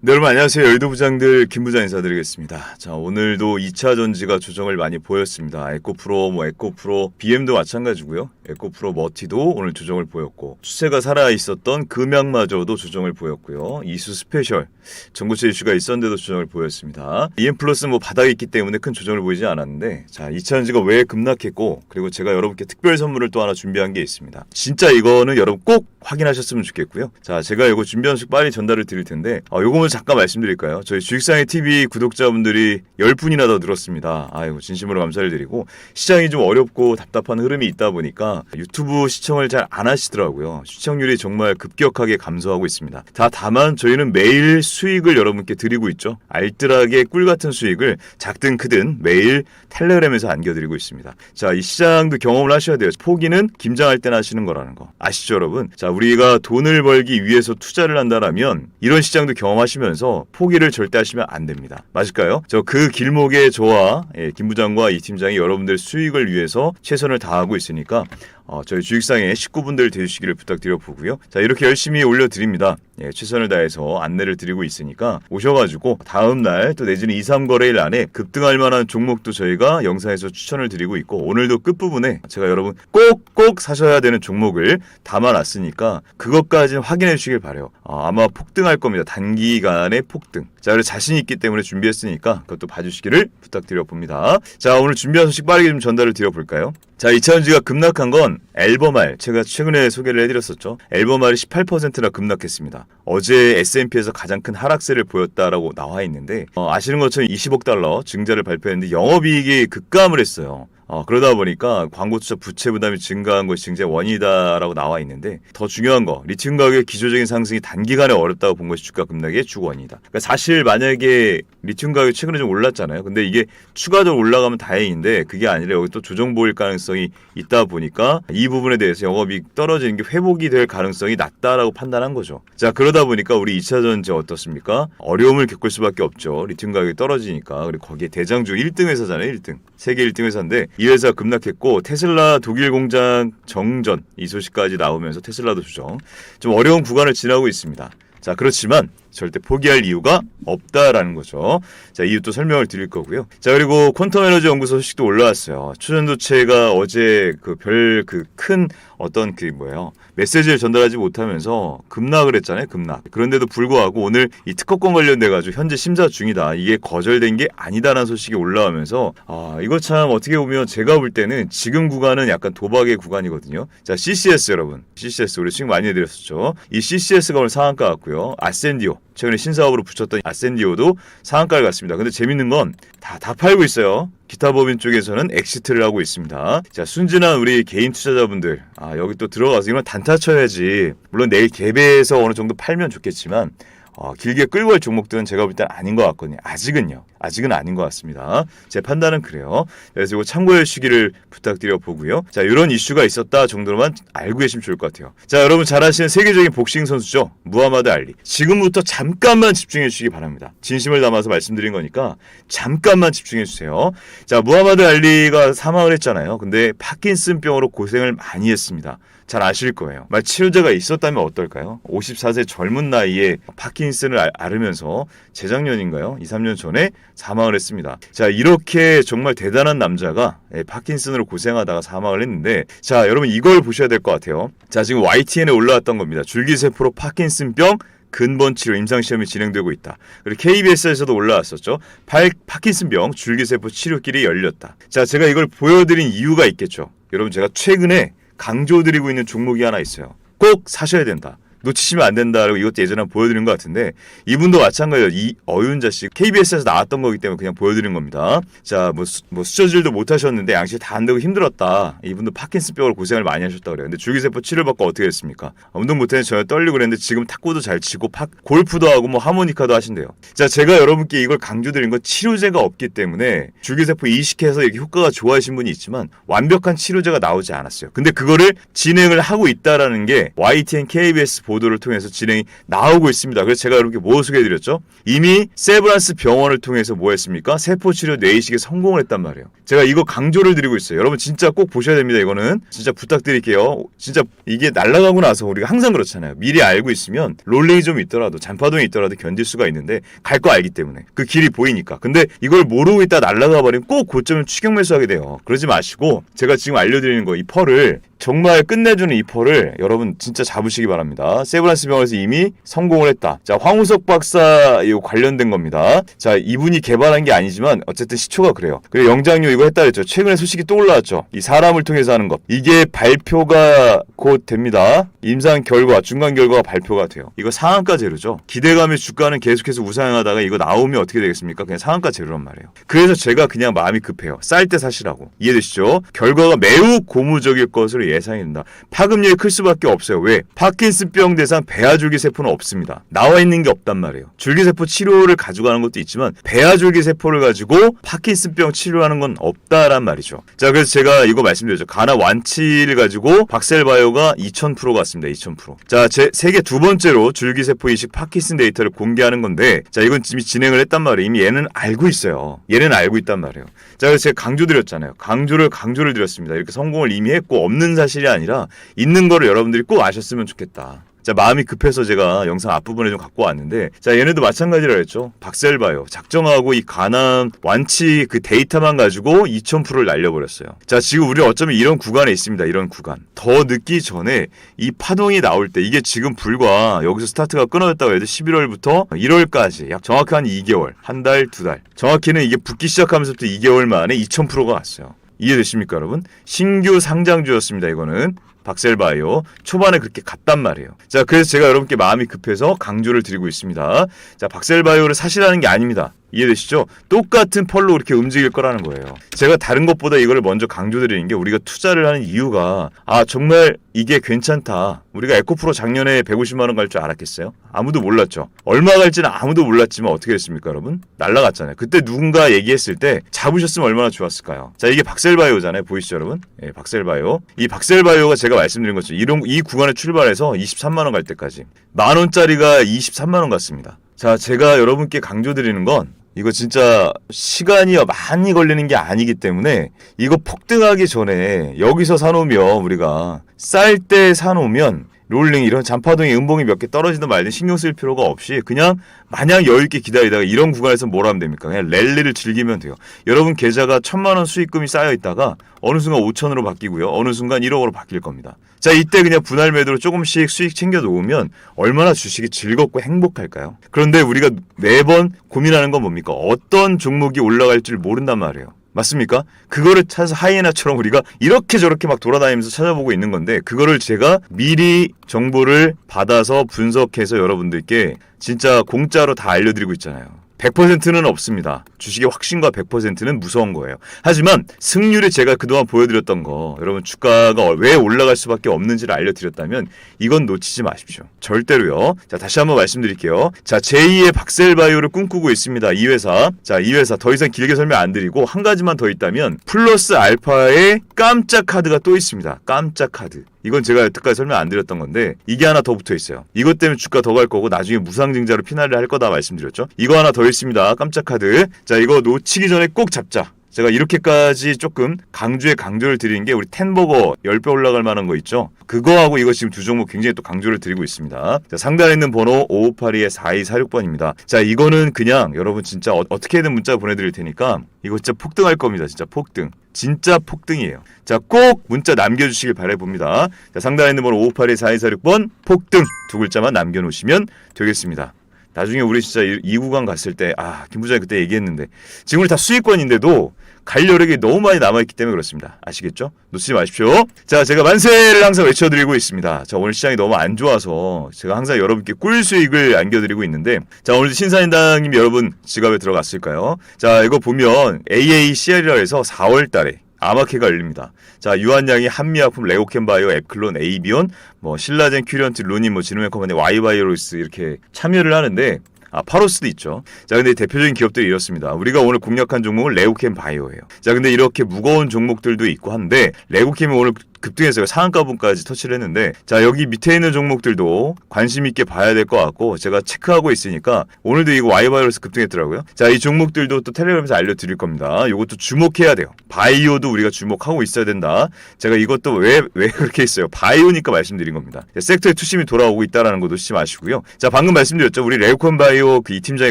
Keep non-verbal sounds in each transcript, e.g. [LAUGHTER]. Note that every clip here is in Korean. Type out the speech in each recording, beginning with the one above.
네, 여러분 안녕하세요. 여의도 부장들 김 부장 인사드리겠습니다. 자, 오늘도 2차 전지가 조정을 많이 보였습니다. 에코프로, 뭐 에코프로, BM도 마찬가지고요. 에코프로 머티도 오늘 조정을 보였고 추세가 살아 있었던 금양마저도 조정을 보였고요. 이수 스페셜 전고체 이슈가 있었는데도 조정을 보였습니다. EM 플러스 뭐 바닥에 있기 때문에 큰 조정을 보이지 않았는데 자, 2차 전지가 왜 급락했고 그리고 제가 여러분께 특별 선물을 또 하나 준비한 게 있습니다. 진짜 이거는 여러분 꼭 확인하셨으면 좋겠고요. 자, 제가 이거 준비한 식 빨리 전달을 드릴 텐데 어, 요거 는 잠깐 말씀드릴까요? 저희 주식상의 TV 구독자분들이 10분이나 더 늘었습니다. 아이고 진심으로 감사를 드리고 시장이 좀 어렵고 답답한 흐름이 있다 보니까 유튜브 시청을 잘 안 하시더라고요. 시청률이 정말 급격하게 감소하고 있습니다. 다 다만 저희는 매일 수익을 여러분께 드리고 있죠. 알뜰하게 꿀 같은 수익을 작든 크든 매일 텔레그램에서 안겨드리고 있습니다. 자, 이 시장도 경험을 하셔야 돼요. 포기는 김장할 때나 하시는 거라는 거. 아시죠, 여러분? 자, 우리가 돈을 벌기 위해서 투자를 한다라면 이런 시장도 경험하시면 서 포기를 절대 하시면 안 됩니다. 맞을까요? 저 그 길목에 저와 예, 김 부장과 이 팀장이 여러분들 수익을 위해서 최선을 다하고 있으니까 어, 저희 주식상의 식구분들 되시기를 부탁드려 보고요. 자, 이렇게 열심히 올려드립니다. 예, 최선을 다해서 안내를 드리고 있으니까 오셔가지고 다음 날 또 내지는 2, 3거래일 안에 급등할 만한 종목도 저희가 영상에서 추천을 드리고 있고 오늘도 끝부분에 제가 여러분 꼭꼭 사셔야 되는 종목을 담아놨으니까 그것까지는 확인해 주시길 바래요. 어, 아마 폭등할 겁니다. 단기간의 폭등. 자, 그래서 자신 있기 때문에 준비했으니까 그것도 봐주시기를 부탁드려 봅니다. 자, 오늘 준비한 소식 빠르게 좀 전달을 드려볼까요? 자, 2차전지가 급락한 건 앨범알 제가 최근에 소개를 해드렸었죠. 앨범알이 18%나 급락했습니다. 어제 S&P에서 가장 큰 하락세를 보였다라고 나와 있는데 어, 아시는 것처럼 20억 달러 증자를 발표했는데 영업이익이 급감을 했어요. 어, 그러다 보니까 광고 투자 부채 부담이 증가한 것이 증자의 원인이다라고 나와 있는데 더 중요한 거 리튬 가격의 기조적인 상승이 단기간에 어렵다고 본 것이 주가 급락의 주원이다. 그러니까 사실 만약에 리튬 가격이 최근에 좀 올랐잖아요. 근데 이게 추가적으로 올라가면 다행인데 그게 아니라 여기 또 조정 보일 가능성이 있다 보니까 이 부분에 대해서 영업이익 떨어지는 게 회복이 될 가능성이 낮다라고 판단한 거죠. 자 그러다 보니까 우리 2차 전지 어떻습니까? 어려움을 겪을 수밖에 없죠. 리튬 가격이 떨어지니까 그리고 거기에 대장주 1등 회사잖아요. 1등 세계 1등 회사인데 이 회사 급락했고 테슬라 독일 공장 정전 이 소식까지 나오면서 테슬라도 조정 좀 어려운 구간을 지나고 있습니다. 자 그렇지만 절대 포기할 이유가 없다라는 거죠. 자 이유도 설명을 드릴 거고요. 자 그리고 퀀텀 에너지 연구소 소식도 올라왔어요. 추전도체가 어제 그 별 그 큰 어떤 그 뭐예요 메시지를 전달하지 못하면서 급락을 했잖아요. 급락. 그런데도 불구하고 오늘 이 특허권 관련돼 가지고 현재 심사 중이다. 이게 거절된 게 아니다라는 소식이 올라오면서 아 이거 참 어떻게 보면 제가 볼 때는 지금 구간은 약간 도박의 구간이거든요. 자 CCS 여러분, CCS 우리 수익 많이 해드렸었죠. 이 CCS가 오늘 상한가 같고요. 아센디오 최근에 신사업으로 붙였던 아센디오도 상한가를 갔습니다. 근데 재밌는 건 다 다 팔고 있어요. 기타 법인 쪽에서는 엑시트를 하고 있습니다. 자, 순진한 우리 개인 투자자분들, 아, 여기 또 들어가서 이건 단타 쳐야지. 물론 내일 개배해서 어느 정도 팔면 좋겠지만, 어, 길게 끌고 갈 종목들은 제가 볼 땐 아닌 것 같거든요. 아직은요. 아직은 아닌 것 같습니다. 제 판단은 그래요. 그래서 이거 참고해 주시기를 부탁드려 보고요. 자, 이런 이슈가 있었다 정도로만 알고 계시면 좋을 것 같아요. 자, 여러분 잘 아시는 세계적인 복싱 선수죠. 무하마드 알리. 지금부터 잠깐만 집중해 주시기 바랍니다. 진심을 담아서 말씀드린 거니까 잠깐만 집중해 주세요. 자, 무하마드 알리가 사망을 했잖아요. 근데 파킨슨병으로 고생을 많이 했습니다. 잘 아실 거예요. 만 치료제가 있었다면 어떨까요? 54세 젊은 나이에 파킨슨을 알- 앓으면서 재작년인가요? 2, 3년 전에 사망을 했습니다. 자, 이렇게 정말 대단한 남자가 예, 파킨슨으로 고생하다가 사망을 했는데 자, 여러분 이걸 보셔야 될 것 같아요. 자, 지금 YTN에 올라왔던 겁니다. 줄기세포로 파킨슨병 근본 치료 임상 시험이 진행되고 있다. 그리고 KBS에서도 올라왔었죠. 팔, 파킨슨병 줄기세포 치료길이 열렸다. 자, 제가 이걸 보여드린 이유가 있겠죠. 여러분 제가 최근에 강조드리고 있는 종목이 하나 있어요. 꼭 사셔야 된다. 놓치시면 안 된다라고 이것도 예전에 보여드린 것 같은데 이분도 마찬가지예요. 이 어윤자 씨 KBS에서 나왔던 거기 때문에 그냥 보여드린 겁니다. 자, 뭐, 수, 뭐 수저질도 못 하셨는데 양식 다 안 되고 힘들었다. 이분도 파킨슨병으로 고생을 많이 하셨다 그래요. 근데 줄기세포 치료 받고 어떻게 됐습니까? 운동 못했는데 전혀 떨리고 그랬는데 지금 탁구도 잘 치고 파, 골프도 하고 뭐 하모니카도 하신대요. 자, 제가 여러분께 이걸 강조드린 건 치료제가 없기 때문에 줄기세포 이식해서 이게 효과가 좋아하신 분이 있지만 완벽한 치료제가 나오지 않았어요. 근데 그거를 진행을 하고 있다라는 게 YTN KBS 보도 보도를 통해서 진행이 나오고 있습니다. 그래서 제가 이렇게 뭐 소개해드렸죠? 이미 세브란스 병원을 통해서 뭐 했습니까? 세포치료 뇌이식에 성공을 했단 말이에요. 제가 이거 강조를 드리고 있어요. 여러분 진짜 꼭 보셔야 됩니다. 이거는 진짜 부탁드릴게요. 진짜 이게 날아가고 나서 우리가 항상 그렇잖아요. 미리 알고 있으면 롤링이 좀 있더라도 잔파동이 있더라도 견딜 수가 있는데 갈 거 알기 때문에 그 길이 보이니까. 근데 이걸 모르고 있다 날아가 버리면 꼭 고점을 추격 매수하게 돼요. 그러지 마시고 제가 지금 알려드리는 거 이 펄을 정말 끝내주는 이 펄을 여러분 진짜 잡으시기 바랍니다. 세브란스 병원에서 이미 성공을 했다. 자, 황우석 박사 이거 관련된 겁니다. 자, 이분이 개발한 게 아니지만 어쨌든 시초가 그래요. 그리고 영장류 이거 했다 그랬죠. 최근에 소식이 또 올라왔죠. 이 사람을 통해서 하는 것. 이게 발표가 곧 됩니다. 임상 결과, 중간 결과가 발표가 돼요. 이거 상한가 재료죠. 기대감의 주가는 계속해서 우상향하다가 이거 나오면 어떻게 되겠습니까? 그냥 상한가 재료란 말이에요. 그래서 제가 그냥 마음이 급해요. 쌀 때 사시라고. 이해되시죠? 결과가 매우 고무적일 것으로 예상이 된다. 파급력이 클 수밖에 없어요. 왜? 파킨슨병 대상 배아줄기 세포는 없습니다. 나와 있는 게 없단 말이에요. 줄기세포 치료를 가져가는 것도 있지만 배아줄기 세포를 가지고 파킨슨병 치료하는 건 없다란 말이죠. 자, 그래서 제가 이거 말씀드렸죠. 가나 완치를 가지고 박셀바이오가 2000%가 왔습니다. 2000%. 자, 제 세계 두 번째로 줄기세포 이식 파킨슨 데이터를 공개하는 건데, 자, 이건 이미 진행을 했단 말이에요. 이미 얘는 알고 있어요. 얘는 알고 있단 말이에요. 자, 그래서 제가 강조드렸잖아요. 강조를 강조를 드렸습니다. 이렇게 성공을 이미 했고 없는 사실이 아니라 있는 거를 여러분들이 꼭 아셨으면 좋겠다. 자, 마음이 급해서 제가 영상 앞부분에 좀 갖고 왔는데, 자, 얘네도 마찬가지라 했죠. 박셀바요. 작정하고 이 가남 완치 그 데이터만 가지고 2000%를 날려버렸어요. 자, 지금 우리 어쩌면 이런 구간에 있습니다. 이런 구간. 더 늦기 전에 이 파동이 나올 때, 이게 지금 불과 여기서 스타트가 끊어졌다고 해도 11월부터 1월까지 약 정확히 한 2개월, 한 달, 두 달. 정확히는 이게 붙기 시작하면서부터 2개월 만에 2000%가 왔어요. 이해되십니까, 여러분? 신규 상장주였습니다, 이거는. 박셀바이오 초반에 그렇게 갔단 말이에요. 자, 그래서 제가 여러분께 마음이 급해서 강조를 드리고 있습니다. 자, 박셀바이오를 사시라는 게 아닙니다. 이해되시죠? 똑같은 펄로 이렇게 움직일 거라는 거예요. 제가 다른 것보다 이거를 먼저 강조드리는 게 우리가 투자를 하는 이유가 아 정말 이게 괜찮다. 우리가 에코프로 작년에 150만 원 갈 줄 알았겠어요? 아무도 몰랐죠. 얼마 갈지는 아무도 몰랐지만 어떻게 됐습니까, 여러분? 날라갔잖아요. 그때 누군가 얘기했을 때 잡으셨으면 얼마나 좋았을까요? 자, 이게 박셀바이오잖아요. 보이시죠, 여러분? 예, 박셀바이오. 이 박셀바이오가 제가 말씀드린 것처럼 이런 이 구간에 출발해서 23만 원 갈 때까지 만 원짜리가 23만 원 갔습니다. 자, 제가 여러분께 강조드리는 건 이거 진짜 시간이 많이 걸리는 게 아니기 때문에 이거 폭등하기 전에 여기서 사놓으면 우리가 쌀 때 사놓으면 롤링 이런 잔파동의 음봉이 몇 개 떨어지든 말든 신경 쓸 필요가 없이 그냥 마냥 여유 있게 기다리다가 이런 구간에서 뭘 하면 됩니까? 그냥 랠리를 즐기면 돼요. 여러분 계좌가 천만 원 수익금이 쌓여 있다가 어느 순간 5천으로 바뀌고요. 어느 순간 1억으로 바뀔 겁니다. 자, 이때 그냥 분할 매도로 조금씩 수익 챙겨 놓으면 얼마나 주식이 즐겁고 행복할까요? 그런데 우리가 매번 고민하는 건 뭡니까? 어떤 종목이 올라갈지를 모른단 말이에요. 맞습니까? 그거를 찾아서 하이에나처럼 우리가 이렇게 저렇게 막 돌아다니면서 찾아보고 있는 건데 그거를 제가 미리 정보를 받아서 분석해서 여러분들께 진짜 공짜로 다 알려드리고 있잖아요. 100%는 없습니다. 주식의 확신과 100%는 무서운 거예요. 하지만 승률이 제가 그동안 보여드렸던 거, 여러분 주가가 왜 올라갈 수밖에 없는지를 알려드렸다면 이건 놓치지 마십시오. 절대로요. 자, 다시 한번 말씀드릴게요. 자, 제2의 박셀바이오를 꿈꾸고 있습니다. 이 회사. 자, 이 회사 더 이상 길게 설명 안 드리고 한 가지만 더 있다면 플러스 알파의 깜짝 카드가 또 있습니다. 깜짝 카드. 이건 제가 여태까지 설명 안 드렸던 건데 이게 하나 더 붙어 있어요. 이것 때문에 주가 더 갈 거고 나중에 무상증자로 피날레 할 거다 말씀드렸죠. 이거 하나 더 있습니다. 깜짝 카드. 자 이거 놓치기 전에 꼭 잡자. 제가 이렇게까지 조금 강조에 강조를 드리는 게 우리 텐버거 10배 올라갈 만한 거 있죠. 그거하고 이거 지금 두 종목 굉장히 또 강조를 드리고 있습니다. 자, 상단에 있는 번호 5582의 4246번입니다. 자, 이거는 그냥 여러분 진짜 어, 떻게든 문자 보내드릴 테니까 이거 진짜 폭등할 겁니다. 진짜 폭등. 진짜 폭등이에요. 자, 꼭 문자 남겨주시길 바라봅니다. 자, 상단에 있는 번호 5582의 4246번 폭등 두 글자만 남겨놓으시면 되겠습니다. 나중에 우리 진짜 이, 이 구간 갔을 때, 아, 김 부장이 그때 얘기했는데, 지금 우리 다 수익권인데도 갈 여력이 너무 많이 남아있기 때문에 그렇습니다. 아시겠죠? 놓치지 마십시오. 자, 제가 만세를 항상 외쳐드리고 있습니다. 자, 오늘 시장이 너무 안 좋아서 제가 항상 여러분께 꿀 수익을 안겨드리고 있는데, 자, 오늘 신사인당님 여러분 지갑에 들어갔을까요? 자, 이거 보면 AACR이라 해서 4월 달에 아마케가 열립니다. 자, 유한양이 한미약품, 레고캔바이오, 앱클론, 에이비온, 뭐 신라젠, 큐리언트, 루니, 뭐 지노메 컴퍼니, 와이바이오로스 이렇게 참여를 하는데 아, 파로스도 있죠. 자, 근데 대표적인 기업들이 이렇습니다. 우리가 오늘 공략한 종목은 레고캠 바이오예요. 자, 근데 이렇게 무거운 종목들도 있고 한데 레고캠이 오늘 급등해서 상한가분까지 터치를 했는데 자 여기 밑에 있는 종목들도 관심 있게 봐야 될 것 같고 제가 체크하고 있으니까 오늘도 이거 와이바이러스 급등했더라고요. 자 이 종목들도 또 텔레그램에서 알려드릴 겁니다. 이것도 주목해야 돼요. 바이오도 우리가 주목하고 있어야 된다. 제가 이것도 왜 왜 [LAUGHS] 그렇게 했어요? 바이오니까 말씀드린 겁니다. 섹터의 투심이 돌아오고 있다라는 것도 잊지 마시고요. 자 방금 말씀드렸죠. 우리 레오콘 바이오 그 이 팀장이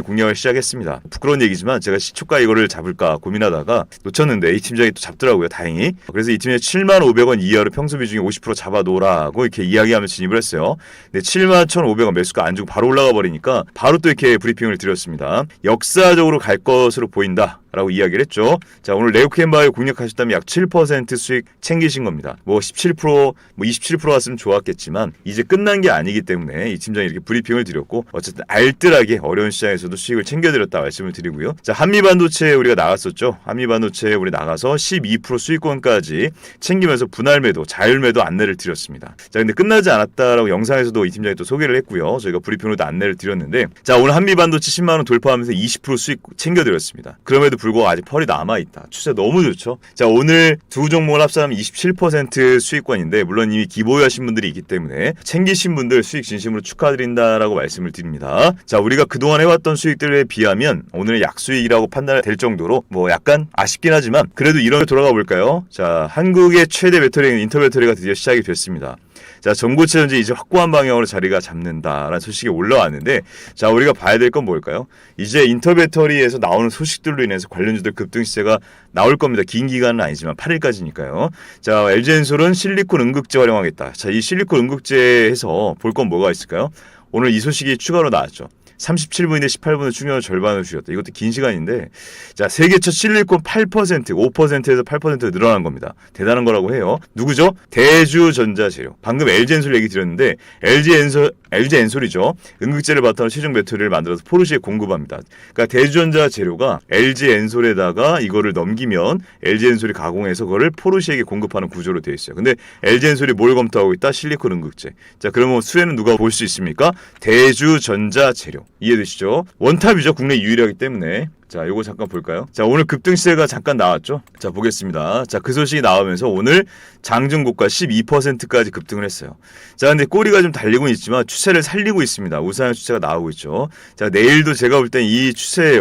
공략을 시작했습니다. 부끄러운 얘기지만 제가 시초가 이거를 잡을까 고민하다가 놓쳤는데 이 팀장이 또 잡더라고요. 다행히. 그래서 이 팀에 7만 500원 이하 로 평소 비중이 50% 잡아놓으라고 이렇게 이야기하면서 진입을 했어요. 근데 7만 1,500원 매수가 안 주고 바로 올라가 버리니까 바로 또 이렇게 브리핑을 드렸습니다. 역사적으로 갈 것으로 보인다. 라고 이야기를 했죠. 자, 오늘 레오켄바이오 공략하셨다면 약 7% 수익 챙기신 겁니다. 뭐 17%, 뭐 27% 왔으면 좋았겠지만 이제 끝난 게 아니기 때문에 이 팀장이 이렇게 브리핑을 드렸고 어쨌든 알뜰하게 어려운 시장에서도 수익을 챙겨드렸다 말씀을 드리고요. 자, 한미반도체 우리가 나갔었죠. 한미반도체 우리 나가서 12% 수익권까지 챙기면서 분할 매도, 자율 매도 안내를 드렸습니다. 자, 근데 끝나지 않았다라고 영상에서도 이 팀장이 또 소개를 했고요. 저희가 브리핑으로도 안내를 드렸는데 자, 오늘 한미 반도체 10만 원 돌파하면서 20% 수익 챙겨 드렸습니다. 그럼에도 불구하고 아직 펄이 남아 있다. 추세 너무 좋죠. 자 오늘 두 종목을 합산하면 27% 수익권인데 물론 이미 기보유하신 분들이 있기 때문에 챙기신 분들 수익 진심으로 축하드린다라고 말씀을 드립니다. 자 우리가 그동안 해왔던 수익들에 비하면 오늘의 약수익이라고 판단될 정도로 뭐 약간 아쉽긴 하지만 그래도 이런 돌아가 볼까요? 자 한국의 최대 배터리 인터 배터리가 드디어 시작이 됐습니다. 자, 전고체 전지 이제 확고한 방향으로 자리가 잡는다라는 소식이 올라왔는데, 자, 우리가 봐야 될 건 뭘까요? 이제 인터 배터리에서 나오는 소식들로 인해서 관련주들 급등 시세가 나올 겁니다. 긴 기간은 아니지만 8일까지니까요. 자, LG엔솔은 실리콘 응급제 활용하겠다. 자, 이 실리콘 응급제에서 볼 건 뭐가 있을까요? 오늘 이 소식이 추가로 나왔죠. 37분인데 18분의 충격을 절반을 줄였다. 이것도 긴 시간인데 자 세계 첫 실리콘 8% 5%에서 8% 늘어난 겁니다. 대단한 거라고 해요. 누구죠? 대주전자재료. 방금 LG엔솔 얘기 드렸는데 LG엔솔 LG엔솔이죠. 응급제를 바탕으로 최종 배터리를 만들어서 포르쉐에 공급합니다. 그러니까 대주전자 재료가 LG엔솔에다가 이거를 넘기면 LG엔솔이 가공해서 그거를 포르쉐에게 공급하는 구조로 되어 있어요. 근데 LG엔솔이 뭘 검토하고 있다? 실리콘 응급제. 자 그러면 수혜는 누가 볼 수 있습니까? 대주전자 재료. 이해되시죠? 원탑이죠. 국내 유일하기 때문에. 자, 요거 잠깐 볼까요? 자, 오늘 급등 시세가 잠깐 나왔죠? 자, 보겠습니다. 자, 그 소식이 나오면서 오늘 장중고가 12%까지 급등을 했어요. 자, 근데 꼬리가 좀 달리고 있지만 추세를 살리고 있습니다. 우상향 추세가 나오고 있죠. 자, 내일도 제가 볼 땐 이 추세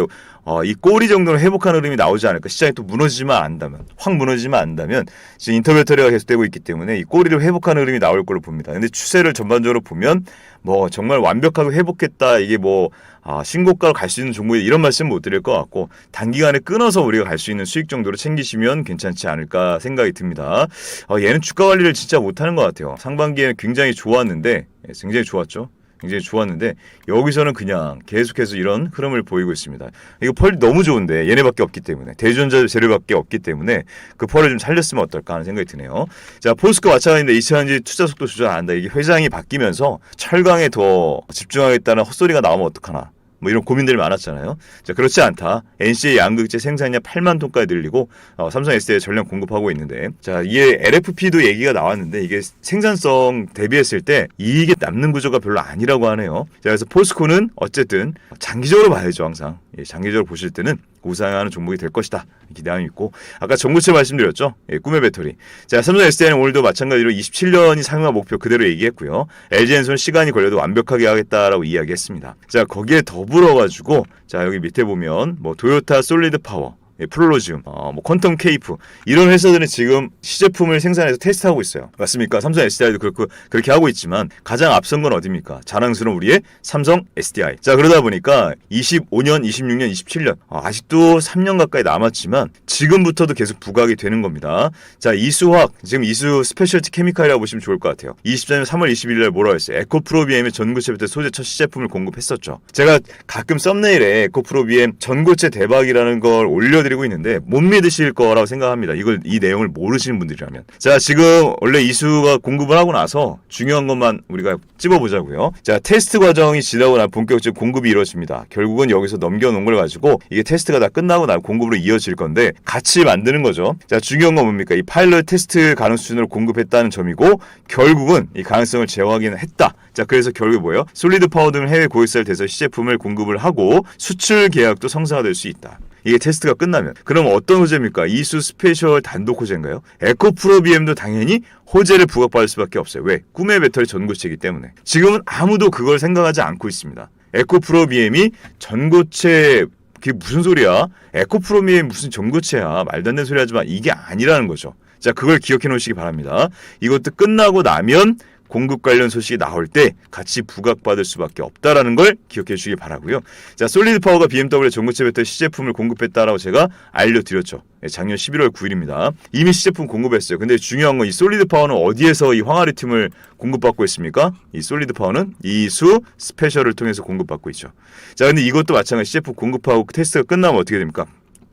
어, 이 꼬리 정도로 회복하는 흐름이 나오지 않을까. 시장이 또 무너지지만 안다면, 확 무너지지만 안다면, 지금 인터배터리가 계속되고 있기 때문에 이 꼬리를 회복하는 흐름이 나올 걸로 봅니다. 근데 추세를 전반적으로 보면, 뭐, 정말 완벽하게 회복했다. 이게 뭐, 아, 신고가로 갈 수 있는 종목이 이런 말씀 못 드릴 것 같고, 단기간에 끊어서 우리가 갈 수 있는 수익 정도로 챙기시면 괜찮지 않을까 생각이 듭니다. 어, 얘는 주가 관리를 진짜 못하는 것 같아요. 상반기에는 굉장히 좋았는데, 예, 굉장히 좋았죠. 굉장히 좋았는데 여기서는 그냥 계속해서 이런 흐름을 보이고 있습니다. 이거 펄이 너무 좋은데 얘네밖에 없기 때문에 대전자 재료밖에 없기 때문에 그 펄을 좀 살렸으면 어떨까 하는 생각이 드네요. 자 포스코 마찬가지인데 이차전지 투자 속도 조절 안 한다. 이게 회장이 바뀌면서 철강에 더 집중하겠다는 헛소리가 나오면 어떡하나. 뭐 이런 고민들이 많았잖아요. 자, 그렇지 않다. NC의 양극재 생산량 8만 ton까지 늘리고 어, 삼성 SD에 전량 공급하고 있는데 자, 이게 LFP도 얘기가 나왔는데 이게 생산성 대비했을 때 이익이 남는 구조가 별로 아니라고 하네요. 자, 그래서 포스코는 어쨌든 장기적으로 봐야죠, 항상. 예, 장기적으로 보실 때는 우상하는 종목이 될 것이다. 기대감이 있고 아까 전고체 말씀드렸죠. 예, 꿈의 배터리. 자, 삼성 SDI는 오늘도 마찬가지로 27년이 상용화 목표 그대로 얘기했고요. LG엔솔 시간이 걸려도 완벽하게 하겠다라고 이야기했습니다. 자, 거기에 더불어 가지고 자, 여기 밑에 보면 뭐 도요타 솔리드 파워 예, 프롤로지움, 어, 뭐 퀀텀 케이프 이런 회사들은 지금 시제품을 생산해서 테스트하고 있어요. 맞습니까? 삼성 SDI도 그렇고 그렇게 하고 있지만 가장 앞선 건 어디입니까? 자랑스러운 우리의 삼성 SDI. 자 그러다 보니까 25년, 26년, 27년 어, 아직도 3년 가까이 남았지만 지금부터도 계속 부각이 되는 겁니다. 자 이수화학 지금 이수 스페셜티 케미칼이라고 보시면 좋을 것 같아요. 24년 3월 21일 날 뭐라고 했어요? 에코프로비엠의 전고체부터 소재 첫 시제품을 공급했었죠. 제가 가끔 썸네일에 에코프로비엠 전고체 대박이라는 걸 올려 드리고 있는데 못 믿으실 거라고 생각합니다. 이걸 이 내용을 모르시는 분들이라면. 자, 지금 원래 이수가 공급을 하고 나서 중요한 것만 우리가 찝어 보자고요. 자, 테스트 과정이 지나고 나면 본격적으로 공급이 이루어집니다. 결국은 여기서 넘겨 놓은 걸 가지고 이게 테스트가 다 끝나고 나면 공급으로 이어질 건데 같이 만드는 거죠. 자, 중요한 건 뭡니까? 이 파일럿 테스트 가능 수준으로 공급했다는 점이고 결국은 이 가능성을 제어하기는 했다. 자, 그래서 결국에 뭐예요? 솔리드 파워 등 해외 고객사를 대서 시제품을 공급을 하고 수출 계약도 성사될 수 있다. 이게 테스트가 끝나면 그럼 어떤 호재입니까? 이수 스페셜 단독 호재인가요? 에코 프로 BM도 당연히 호재를 부각받을 수밖에 없어요. 왜? 꿈의 배터리 전고체이기 때문에. 지금은 아무도 그걸 생각하지 않고 있습니다. 에코 프로 BM이 전고체 그게 무슨 소리야? 에코 프로 BM 무슨 전고체야? 말도 안 되는 소리 하지만 이게 아니라는 거죠. 자, 그걸 기억해 놓으시기 바랍니다. 이것도 끝나고 나면 공급 관련 소식이 나올 때 같이 부각받을 수밖에 없다라는 걸 기억해 주시기 바라고요. 자, 솔리드 파워가 BMW 전고체 배터리 시제품을 공급했다라고 제가 알려드렸죠. 예, 작년 11월 9일입니다. 이미 시제품 공급했어요. 근데 중요한 건 이 솔리드 파워는 어디에서 이 황아리 팀을 공급받고 있습니까? 이 솔리드 파워는 이수 스페셜을 통해서 공급받고 있죠. 자, 근데 이것도 마찬가지 시제품 공급하고 테스트가 끝나면 어떻게 됩니까?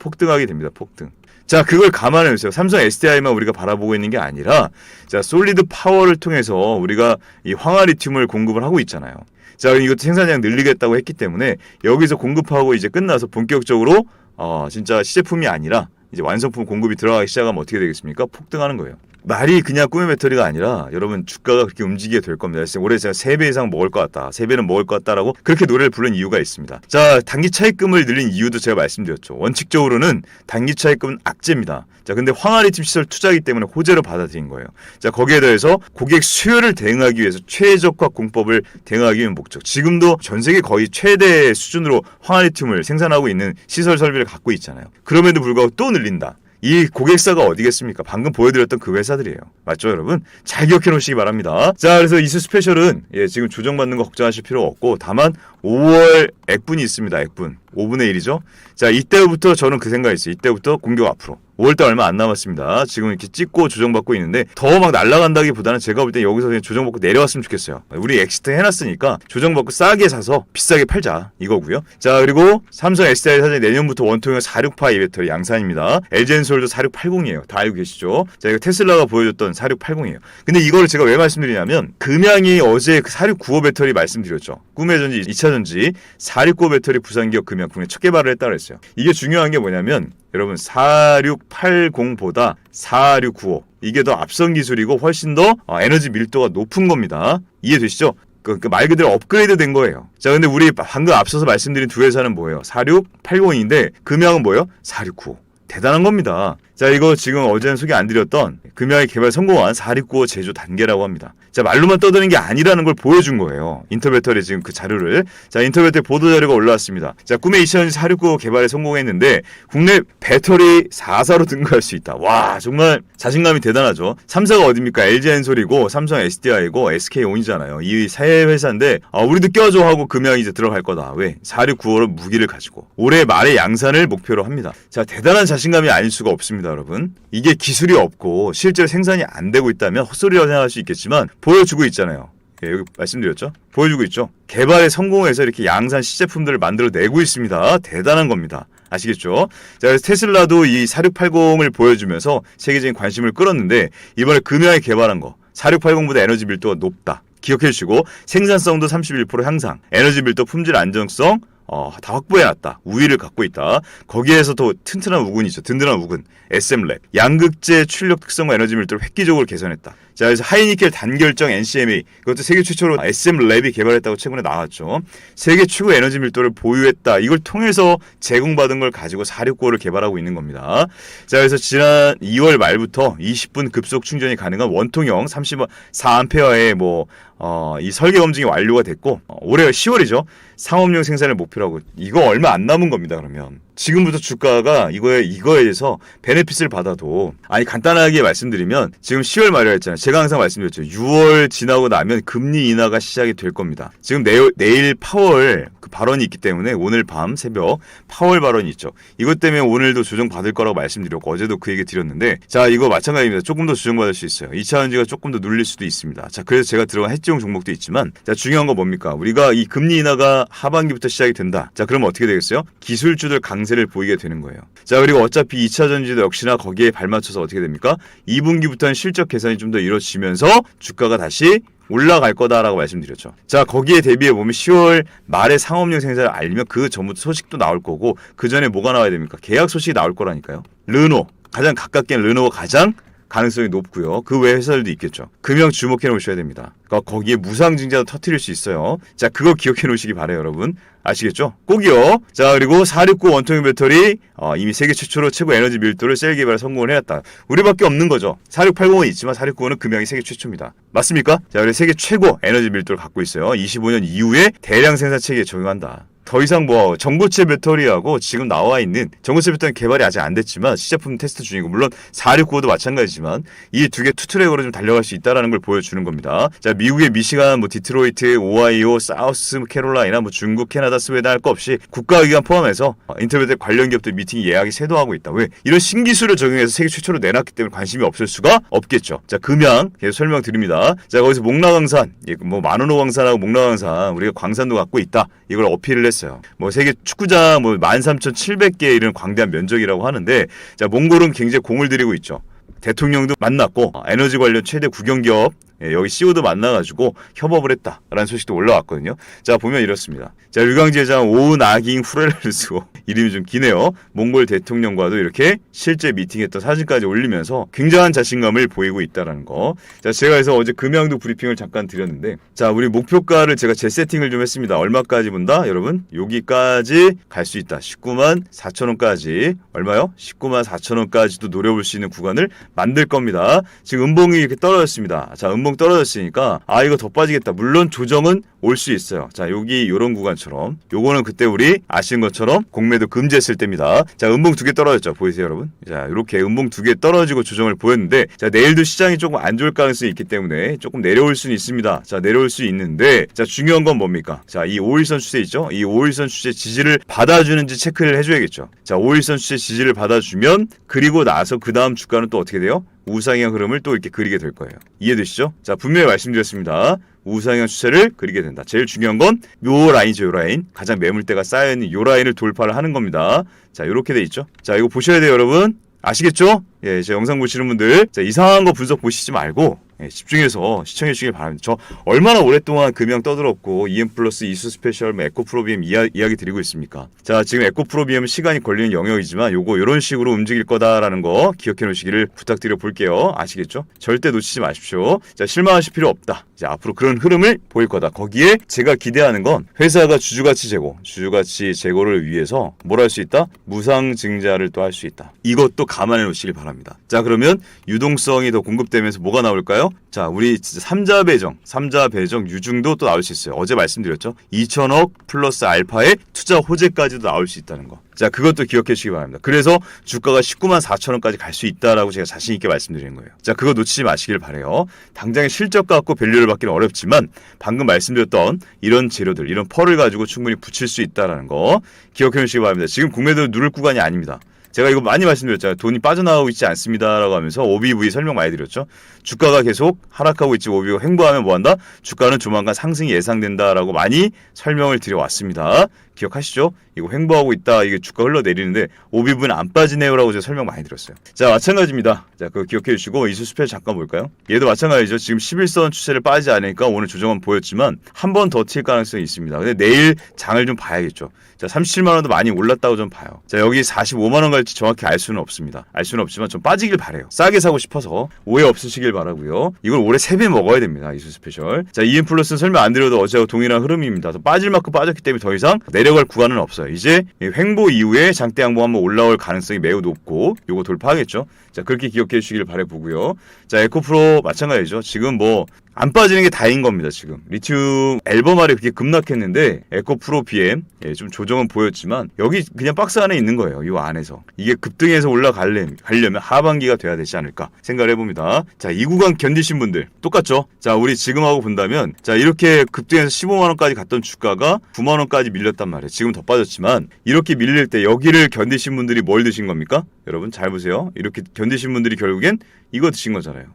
폭등하게 됩니다. 폭등. 자, 그걸 감안해 주세요. 삼성 SDI만 우리가 바라보고 있는 게 아니라 자, 솔리드 파워를 통해서 우리가 이 황화 리튬을 공급을 하고 있잖아요. 자, 이것도 생산량 늘리겠다고 했기 때문에 여기서 공급하고 이제 끝나서 본격적으로 어, 진짜 시제품이 아니라 이제 완성품 공급이 들어가기 시작하면 어떻게 되겠습니까? 폭등하는 거예요. 말이 그냥 꿈의 배터리가 아니라 여러분 주가가 그렇게 움직이게 될 겁니다. 올해 제가 3배 이상 먹을 것 같다. 3배는 먹을 것 같다라고 그렇게 노래를 부른 이유가 있습니다. 자, 단기 차익금을 늘린 이유도 제가 말씀드렸죠. 원칙적으로는 단기 차익금은 악재입니다. 자, 근데 황아리팀 시설 투자이기 때문에 호재로 받아들인 거예요. 자, 거기에 대해서 고객 수요를 대응하기 위해서 최적화 공법을 대응하기 위한 목적. 지금도 전 세계 거의 최대 수준으로 황아리튬을 생산하고 있는 시설 설비를 갖고 있잖아요. 그럼에도 불구하고 또 늘린다. 이 고객사가 어디겠습니까? 방금 보여드렸던 그 회사들이에요. 맞죠, 여러분? 잘 기억해 놓으시기 바랍니다. 자, 그래서 이수 스페셜은 예, 지금 조정받는 거 걱정하실 필요 없고 다만 5월 액분이 있습니다. 액분. 5분의 1이죠. 자, 이때부터 저는 그 생각이 있어요. 이때부터 공격 앞으로. 5월달 얼마 안 남았습니다. 지금 이렇게 찍고 조정받고 있는데 더 막 날아간다기보다는 제가 볼 때 여기서 그냥 조정받고 내려왔으면 좋겠어요. 우리 엑시트 해놨으니까 조정받고 싸게 사서 비싸게 팔자 이거고요. 자 그리고 삼성 SDI 사진 내년부터 원통형 46파 이 배터리 양산입니다. LG엔솔도 4680이에요. 다 알고 계시죠? 자 이거 테슬라가 보여줬던 4680이에요. 근데 이거를 제가 왜 말씀드리냐면 금양이 어제 그 4695 배터리 말씀드렸죠. 꿈의 전지 2차 전지 469 배터리 부산기업 금양 국내 첫 개발을 했다고 했어요. 이게 중요한 게 뭐냐면 여러분 4680보다 4695 이게 더 앞선 기술이고 훨씬 더 어, 에너지 밀도가 높은 겁니다. 이해되시죠? 그, 그말 그대로 업그레이드 된 거예요. 자, 근데 우리 방금 앞서서 말씀드린 두 회사는 뭐예요? 4680인데 금양은 뭐예요? 4695. 대단한 겁니다. 자, 이거 지금 어제는 소개 안 드렸던 금양의 개발 성공한 4695 제조 단계라고 합니다. 자, 말로만 떠드는 게 아니라는 걸 보여준 거예요. 인터배터리 지금 그 자료를. 자, 인터배터리 보도 자료가 올라왔습니다. 자, 꿈의 2000 469 개발에 성공했는데 국내 배터리 4사로 등극할 수 있다. 와, 정말 자신감이 대단하죠. 3사가 어딥니까? LG엔솔이고 삼성 SDI고 SK온이잖아요. 이 세 회사인데 아, 우리도 껴줘 하고 금양이 이제 들어갈 거다. 왜? 4695로 무기를 가지고 올해 말에 양산을 목표로 합니다. 자, 대단한 자신감이 아닐 수가 없습니다, 여러분. 이게 기술이 없고 실제로 생산이 안 되고 있다면 헛소리라고 생각할 수 있겠지만 보여주고 있잖아요. 예, 여기 말씀드렸죠? 보여주고 있죠? 개발에 성공해서 이렇게 양산 시제품들을 만들어 내고 있습니다. 대단한 겁니다. 아시겠죠? 자, 그래서 테슬라도 이 4680을 보여주면서 세계적인 관심을 끌었는데 이번에 금양에 개발한 거 4680보다 에너지 밀도가 높다. 기억해 주시고 생산성도 31% 향상, 에너지 밀도 품질 안정성 어, 다 확보해놨다. 우위를 갖고 있다. 거기에서 더 튼튼한 우군이 있죠. 든든한 우군. SM랩. 양극재 출력 특성과 에너지 밀도를 획기적으로 개선했다. 자, 그래서 하이니켈 단결정 NCMA. 그것도 세계 최초로 SM랩이 개발했다고 최근에 나왔죠. 세계 최고 에너지 밀도를 보유했다. 이걸 통해서 제공받은 걸 가지고 469를 개발하고 있는 겁니다. 자, 그래서 지난 2월 말부터 20분 급속 충전이 가능한 원통형 34A의 뭐, 어, 이 설계 검증이 완료가 됐고, 어, 올해 10월이죠. 상업용 생산을 목표로 하고, 이거 얼마 안 남은 겁니다, 그러면. 지금부터 주가가 이거에, 이거에 대해서 베네핏을 받아도, 아니, 간단하게 말씀드리면, 지금 10월 말이라 했잖아요. 제가 항상 말씀드렸죠. 6월 지나고 나면 금리 인하가 시작이 될 겁니다. 지금 내일, 내일 파월 그 발언이 있기 때문에 오늘 밤 새벽 파월 발언이 있죠. 이것 때문에 오늘도 조정 받을 거라고 말씀드렸고, 어제도 그 얘기 드렸는데, 자, 이거 마찬가지입니다. 조금 더 조정 받을 수 있어요. 2차 전지가 조금 더 눌릴 수도 있습니다. 자, 그래서 제가 들어간 해지용 종목도 있지만, 자, 중요한 건 뭡니까? 우리가 이 금리 인하가 하반기부터 시작이 된다. 자, 그러면 어떻게 되겠어요? 기술주들 강 세를 보이게 되는 거예요. 자, 그리고 어차피 2차 전지도 역시나 거기에 발맞춰서 어떻게 됩니까? 2분기부터는 실적 개선이 좀 더 이루어지면서 주가가 다시 올라갈 거다라고 말씀드렸죠. 자, 거기에 대비해 보면 10월 말에 상업용 생산을 알리면 그 전부터 소식도 나올 거고 그 전에 뭐가 나와야 됩니까? 계약 소식이 나올 거라니까요. 르노 가장 가깝게 르노가 가장 가능성이 높고요. 그 외 회사들도 있겠죠. 금형 주목해 놓으셔야 됩니다. 그러니까 거기에 무상증자도 터트릴 수 있어요. 자, 그거 기억해 놓으시기 바래요, 여러분. 아시겠죠? 꼭이요. 자, 그리고 469 원통형 배터리 어, 이미 세계 최초로 최고 에너지 밀도를 셀 개발에 성공을 해왔다. 우리밖에 없는 거죠. 4680은 있지만 469는 금형이 세계 최초입니다. 맞습니까? 자, 그리고 세계 최고 에너지 밀도를 갖고 있어요. 25년 이후에 대량 생산 체계에 적용한다. 더 이상 뭐 전고체 배터리하고 지금 나와 있는 전고체 배터리 개발이 아직 안 됐지만 시제품 테스트 중이고 물론 469도 마찬가지지만 이 두 개 투트랙으로 좀 달려갈 수 있다라는 걸 보여주는 겁니다. 자 미국의 미시간, 뭐 디트로이트, 오하이오, 사우스 캐롤라이나, 뭐 중국, 캐나다, 스웨덴 할 거 없이 국가기관 포함해서 인터넷 관련 기업들 미팅 예약이 쇄도하고 있다. 왜 이런 신기술을 적용해서 세계 최초로 내놨기 때문에 관심이 없을 수가 없겠죠. 자 금양 계속 설명드립니다. 자 거기서 목라광산, 예, 뭐 만원호 광산하고 목라광산 우리가 광산도 갖고 있다. 이걸 어필을 했어요. 뭐 세계 축구장 뭐 13,700개 이런 광대한 면적이라고 하는데 자 몽골은 굉장히 공을 들이고 있죠. 대통령도 만났고 어, 에너지 관련 최대 국영기업 예, 여기 CEO도 만나가지고 협업을 했다라는 소식도 올라왔거든요. 자 보면 이렇습니다. 자 류강제장 오나깅 후레르스 이름이 좀 기네요. 몽골 대통령과도 이렇게 실제 미팅했던 사진까지 올리면서 굉장한 자신감을 보이고 있다라는 거. 자 제가 그래서 어제 금양도 브리핑을 잠깐 드렸는데 자 우리 목표가를 제가 재세팅을 좀 했습니다. 얼마까지 본다 여러분? 여기까지 갈 수 있다. 19만 4천 원까지 얼마요? 19만 4천 원까지도 노려볼 수 있는 구간을 만들 겁니다. 지금 음봉이 이렇게 떨어졌습니다. 자 음봉 떨어졌으니까 아 이거 더 빠지겠다. 물론 조정은 올 수 있어요. 자 여기 요런 구간처럼 요거는 그때 우리 아시는 것처럼 공매도 금지했을 때입니다. 자 음봉 두 개 떨어졌죠. 보이세요 여러분? 자 이렇게 음봉 두 개 떨어지고 조정을 보였는데 자 내일도 시장이 조금 안 좋을 가능성이 있기 때문에 조금 내려올 수는 있습니다. 자 내려올 수 있는데 자 중요한 건 뭡니까? 자 이 5일선 추세 있죠? 이 5일선 추세 지지를 받아주는지 체크를 해줘야겠죠. 자 5일선 추세 지지를 받아주면 그리고 나서 그 다음 주가는 또 어떻게 돼요? 우상향 흐름을 또 이렇게 그리게 될 거예요. 이해되시죠? 자, 분명히 말씀드렸습니다. 우상향 추세를 그리게 된다. 제일 중요한 건 요 라인이죠, 요 라인. 가장 매물대가 쌓여있는 요 라인을 돌파를 하는 겁니다. 자, 요렇게 돼 있죠. 자, 이거 보셔야 돼요, 여러분. 아시겠죠? 예, 제 영상 보시는 분들. 자, 이상한 거 분석 보시지 말고, 예, 집중해서 시청해 주시길 바랍니다. 저 얼마나 오랫동안 금형 떠들었고 EM 플러스 이수 스페셜 뭐 에코 프로비엠 이야, 이야기 드리고 있습니까? 자 지금 에코 프로비엠은 시간이 걸리는 영역이지만 요거 이런 식으로 움직일 거다라는 거 기억해 놓으시기를 부탁드려 볼게요. 아시겠죠? 절대 놓치지 마십시오. 자 실망하실 필요 없다. 이제 앞으로 그런 흐름을 보일 거다. 거기에 제가 기대하는 건 회사가 주주가치 제고, 주주가치 제고를 위해서 뭘 할 수 있다? 무상 증자를 또 할 수 있다. 이것도 감안해 놓으시길 바랍니다. 자 그러면 유동성이 더 공급되면서 뭐가 나올까요? 자, 우리 진짜 삼자 배정, 삼자 배정 유중도 또 나올 수 있어요. 어제 말씀드렸죠. 2천억 플러스 알파의 투자 호재까지도 나올 수 있다는 거. 자, 그것도 기억해 주시기 바랍니다. 그래서 주가가 19만 4천 원까지 갈 수 있다라고 제가 자신 있게 말씀드리는 거예요. 자, 그거 놓치지 마시길 바래요. 당장의 실적 갖고 밸류를 받기는 어렵지만 방금 말씀드렸던 이런 재료들, 이런 펄을 가지고 충분히 붙일 수 있다라는 거 기억해 주시기 바랍니다. 지금 국내도 누를 구간이 아닙니다. 제가 이거 많이 말씀드렸잖아요. 돈이 빠져나오고 있지 않습니다라고 하면서 OBV 설명 많이 드렸죠. 주가가 계속 하락하고 있지 OBV가 횡보하면 뭐한다? 주가는 조만간 상승이 예상된다라고 많이 설명을 드려왔습니다. 기억하시죠? 이거 횡보하고 있다. 이게 주가 흘러내리는데 OBV는 안 빠지네요라고 제가 설명 많이 드렸어요. 자 마찬가지입니다. 자 그거 기억해 주시고 이수 스페 잠깐 볼까요? 얘도 마찬가지죠. 지금 11선 추세를 빠지지 않으니까 오늘 조정은 보였지만 한 번 더 튈 가능성이 있습니다. 근데 내일 장을 좀 봐야겠죠. 자 37만 원도 많이 올랐다고 좀 봐요. 자 여기 45만 원 갈지 정확히 알 수는 없습니다. 알 수는 없지만 좀 빠지길 바래요. 싸게 사고 싶어서 오해 없으시길 바라고요. 이걸 올해 3배 먹어야 됩니다. 이수 스페셜. 자 EM 플러스 설명 안 드려도 어제와 동일한 흐름입니다. 더 빠질 만큼 빠졌기 때문에 더 이상 내 려갈 구간은 없어요. 이제 횡보 이후에 장대 양보 한번 올라올 가능성이 매우 높고 요거 돌파하겠죠. 자 그렇게 기억해 주시길 바라보고요. 자 에코프로 마찬가지죠. 지금 뭐 안 빠지는 게 다인 겁니다. 지금 리튬 앨범알이 그렇게 급락했는데 에코 프로 BM 예, 좀 조정은 보였지만 여기 그냥 박스 안에 있는 거예요. 이 안에서 이게 급등해서 올라가려면 가려면 하반기가 돼야 되지 않을까 생각을 해봅니다. 자 이 구간 견디신 분들 똑같죠? 자 우리 지금하고 본다면 자 이렇게 급등해서 15만 원까지 갔던 주가가 9만 원까지 밀렸단 말이에요. 지금 더 빠졌지만 이렇게 밀릴 때 여기를 견디신 분들이 뭘 드신 겁니까? 여러분 잘 보세요. 이렇게 견디신 분들이 결국엔 이거 드신 거잖아요.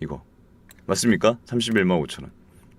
이거. 맞습니까? 31만 5천 원.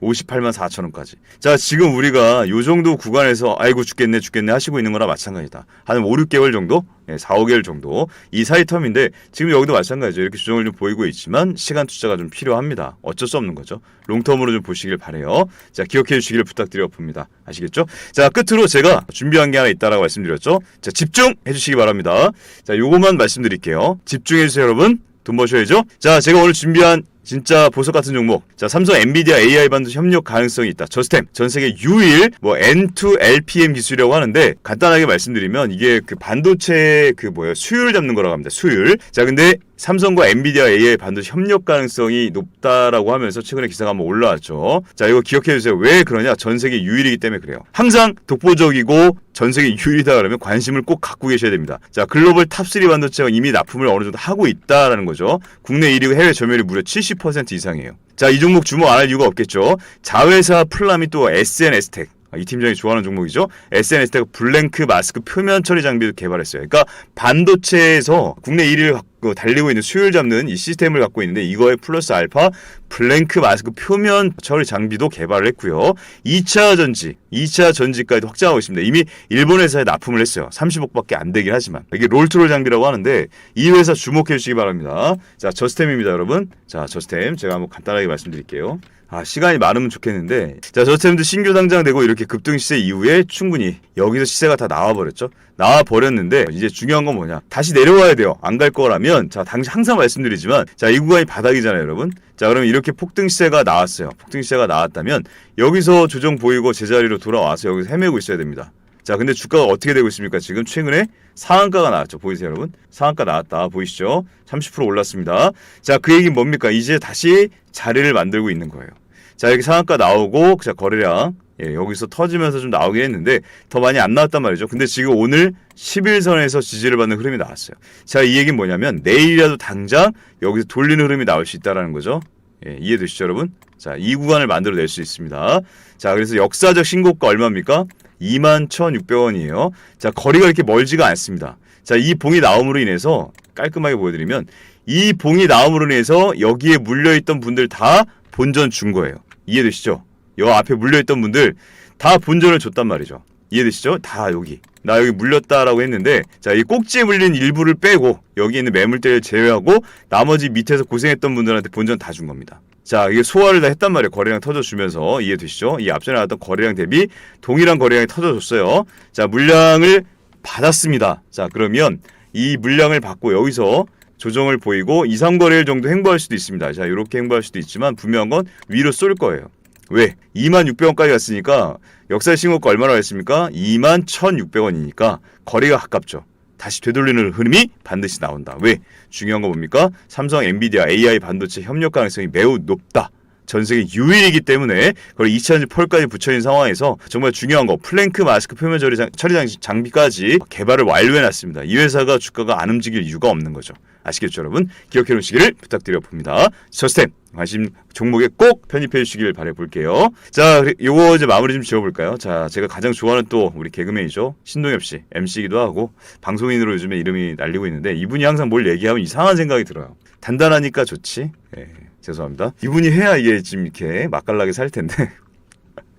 58만 4천 원까지. 자, 지금 우리가 요 정도 구간에서 아이고 죽겠네 죽겠네 하시고 있는 거나 마찬가지다. 한 5, 6개월 정도? 예, 4, 5개월 정도. 이 사이 텀인데 지금 여기도 마찬가지죠. 이렇게 조정을 좀 보이고 있지만 시간 투자가 좀 필요합니다. 어쩔 수 없는 거죠. 롱텀으로 좀 보시길 바래요. 자, 기억해 주시기를 부탁드려 봅니다. 아시겠죠? 자, 끝으로 제가 준비한 게 하나 있다라고 말씀드렸죠. 자, 집중해 주시기 바랍니다. 자, 요것만 말씀드릴게요. 집중해 주세요, 여러분. 돈 버셔야죠. 자, 제가 오늘 준비한 진짜 보석 같은 종목. 자, 삼성 엔비디아 AI 반도체 협력 가능성이 있다. 저스템 전 세계 유일 뭐 N2 LPM 기술이라고 하는데 간단하게 말씀드리면 이게 그 반도체 그 뭐예요? 수율 잡는 거라고 합니다. 수율. 자, 근데 삼성과 엔비디아 AI 반도체 협력 가능성이 높다라고 하면서 최근에 기사가 한번 올라왔죠. 자, 이거 기억해 주세요. 왜 그러냐? 전 세계 유일이기 때문에 그래요. 항상 독보적이고 전 세계 유일이다 그러면 관심을 꼭 갖고 계셔야 됩니다. 자, 글로벌 탑3 반도체가 이미 납품을 어느 정도 하고 있다라는 거죠. 국내 1위고 해외 점유율이 무려 70% 이상이에요. 자, 이 종목 주목 안 할 이유가 없겠죠. 자회사 플라미 또 SNS텍 아, 이 팀장이 좋아하는 종목이죠. SNS텍 블랭크 마스크 표면 처리 장비도 개발했어요. 그러니까 반도체에서 국내 1위를 갖고 달리고 있는 수율 잡는 이 시스템을 갖고 있는데 이거에 플러스 알파 블랭크 마스크 표면 처리 장비도 개발을 했고요. 2차 전지, 2차 전지까지 확장하고 있습니다. 이미 일본 회사에 납품을 했어요. 30억밖에 안 되긴 하지만 이게 롤트롤 장비라고 하는데 이 회사 주목해 주시기 바랍니다. 자, 저스템입니다, 여러분. 자, 저스템 제가 한번 간단하게 말씀드릴게요. 아, 시간이 많으면 좋겠는데. 자, 저스템도 신규 상장되고 이렇게 급등 시세 이후에 충분히 여기서 시세가 다 나와버렸죠. 나와버렸는데, 이제 중요한 건 뭐냐. 다시 내려와야 돼요. 안 갈 거라면, 자, 당시 항상 말씀드리지만, 자, 이 구간이 바닥이잖아요, 여러분. 자, 그러면 이렇게 폭등 시세가 나왔어요. 폭등 시세가 나왔다면, 여기서 조정 보이고 제자리로 돌아와서 여기서 헤매고 있어야 됩니다. 자, 근데 주가가 어떻게 되고 있습니까? 지금 최근에 상한가가 나왔죠. 보이세요, 여러분? 상한가 나왔다. 보이시죠? 30% 올랐습니다. 자, 그 얘기는 뭡니까? 이제 다시 자리를 만들고 있는 거예요. 자, 이렇게 상한가 나오고, 자, 거래량, 예, 여기서 터지면서 좀 나오긴 했는데, 더 많이 안 나왔단 말이죠. 근데 지금 오늘 11선에서 지지를 받는 흐름이 나왔어요. 자, 이 얘기는 뭐냐면, 내일이라도 당장 여기서 돌리는 흐름이 나올 수 있다라는 거죠. 예, 이해되시죠, 여러분? 자, 이 구간을 만들어낼 수 있습니다. 자, 그래서 역사적 신고가 얼마입니까? 21,600원이에요. 자, 거리가 이렇게 멀지가 않습니다. 자, 이 봉이 나옴으로 인해서 깔끔하게 보여드리면 이 봉이 나옴으로 인해서 여기에 물려있던 분들 다 본전 준 거예요. 이해되시죠? 여 앞에 물려있던 분들 다 본전을 줬단 말이죠. 이해되시죠? 다 여기. 나 여기 물렸다라고 했는데 자, 이 꼭지에 물린 일부를 빼고 여기 있는 매물대를 제외하고 나머지 밑에서 고생했던 분들한테 본전 다 준 겁니다. 자, 이게 소화를 다 했단 말이에요. 거래량 터져주면서. 이해되시죠? 이 앞전에 나왔던 거래량 대비 동일한 거래량이 터져줬어요. 자, 물량을 받았습니다. 자, 그러면 이 물량을 받고 여기서 조정을 보이고 2, 3거래일 정도 행보할 수도 있습니다. 자, 이렇게 행보할 수도 있지만 분명한 건 위로 쏠 거예요. 왜? 2600원까지 갔으니까 역사의 신고가 얼마나 했습니까? 21,600원이니까 거리가 가깝죠. 다시 되돌리는 흐름이 반드시 나온다. 왜? 중요한 거 뭡니까? 삼성 엔비디아 AI 반도체 협력 가능성이 매우 높다. 전 세계 유일이기 때문에 그걸 2000년 폴까지 붙여있는 상황에서 정말 중요한 거 플랭크 마스크 표면 처리 장- 처리 장- 장비까지 개발을 완료해놨습니다. 이 회사가 주가가 안 움직일 이유가 없는 거죠. 아시겠죠, 여러분? 기억해 놓으시기를 부탁드려 봅니다. 저스템 관심 종목에 꼭 편입해 주시길 바래 볼게요. 자, 요거 이제 마무리 좀 지어볼까요? 자, 제가 가장 좋아하는 또 우리 개그맨이죠. 신동엽 씨, MC이기도 하고 방송인으로 요즘에 이름이 날리고 있는데 이분이 항상 뭘 얘기하면 이상한 생각이 들어요. 단단하니까 좋지. 예, 죄송합니다. 이분이 해야 이게 지금 이렇게 맛깔나게 살 텐데.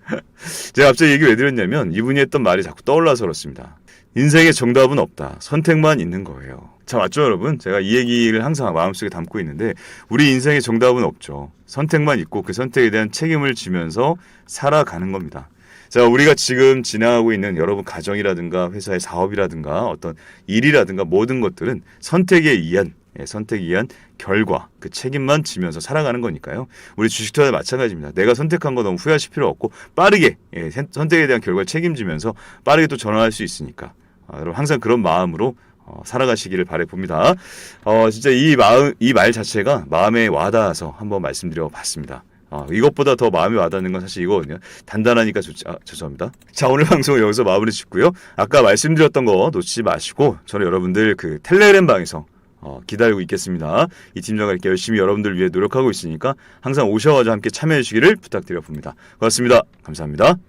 [LAUGHS] 제가 갑자기 얘기 왜 드렸냐면 이분이 했던 말이 자꾸 떠올라서 그렇습니다. 인생의 정답은 없다. 선택만 있는 거예요. 자, 맞죠, 여러분? 제가 이 얘기를 항상 마음속에 담고 있는데, 우리 인생의 정답은 없죠. 선택만 있고 그 선택에 대한 책임을 지면서 살아가는 겁니다. 자, 우리가 지금 진행하고 있는 여러분 가정이라든가 회사의 사업이라든가 어떤 일이라든가 모든 것들은 선택에 의한 예, 선택에 의한 결과 그 책임만 지면서 살아가는 거니까요. 우리 주식 투자도 마찬가지입니다. 내가 선택한 거 너무 후회하실 필요 없고 빠르게 예, 선- 선택에 대한 결과를 책임지면서 빠르게 또 전환할 수 있으니까 아, 여러분 항상 그런 마음으로 어, 살아가시기를 바래 봅니다. 어, 진짜 이 마음 이 말 자체가 마음에 와닿아서 한번 말씀드려 봤습니다. 어, 이것보다 더 마음에 와닿는 건 사실 이거거든요. 단단하니까 좋지. 아, 죄송합니다. 자, 오늘 방송은 여기서 마무리 짓고요. 아까 말씀드렸던 거 놓치지 마시고 저는 여러분들 그 텔레그램 방에서 어, 기다리고 있겠습니다. 이 팀장과 이렇게 열심히 여러분들 위해 노력하고 있으니까 항상 오셔가지고 함께 참여해 주시기를 부탁드려 봅니다. 고맙습니다. 감사합니다.